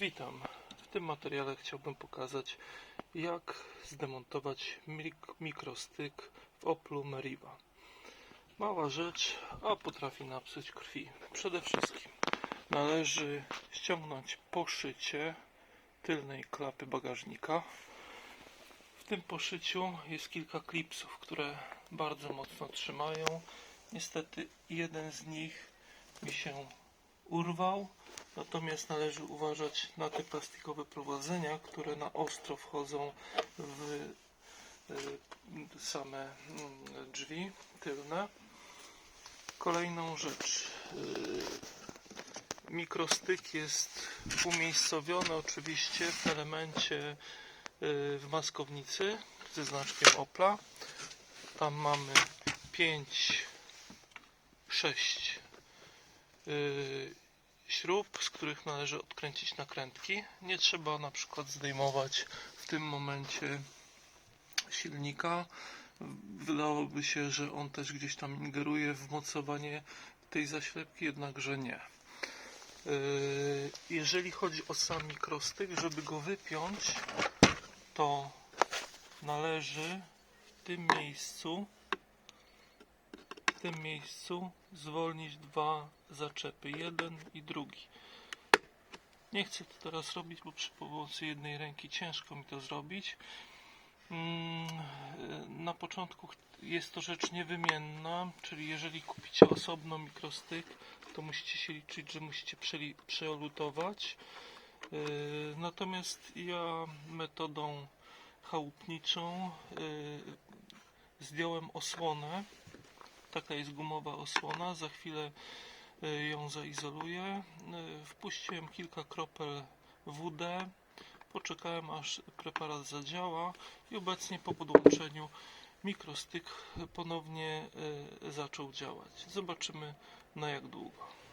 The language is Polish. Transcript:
Witam. W tym materiale chciałbym pokazać jak zdemontować mik- mikrostyk w Oplu Meriva. Mała rzecz, a potrafi napsuć krwi. Przede wszystkim należy ściągnąć poszycie tylnej klapy bagażnika. W tym poszyciu jest kilka klipsów, które bardzo mocno trzymają. Niestety jeden z nich mi się urwał. Natomiast należy uważać na te plastikowe prowadzenia, które na ostro wchodzą w y, same mm, drzwi tylne. Kolejną rzecz. y, Mikrostyk jest umiejscowiony oczywiście w elemencie y, w maskownicy ze znaczkiem Opla. Tam mamy 5, 6 śrub, z których należy odkręcić nakrętki. Nie trzeba na przykład zdejmować w tym momencie silnika. Wydawałoby się, że on też gdzieś tam ingeruje w mocowanie tej zaślepki, jednakże nie. Yy, Jeżeli chodzi o sam mikrostyk, żeby go wypiąć, to należy w tym miejscu tym miejscu zwolnić dwa zaczepy, jeden i drugi. Nie chcę to teraz robić, bo przy pomocy jednej ręki ciężko mi to zrobić. Mm, Na początku jest to rzecz niewymienna, czyli jeżeli kupicie osobno mikrostyk, to musicie się liczyć, że musicie przelutować. Yy, Natomiast ja metodą chałupniczą yy, zdjąłem osłonę Taka jest gumowa osłona. Za chwilę y, ją zaizoluję. Y, Wpuściłem kilka kropel WD. Poczekałem aż preparat zadziała i obecnie po podłączeniu mikrostyk ponownie y, zaczął działać. Zobaczymy na jak długo.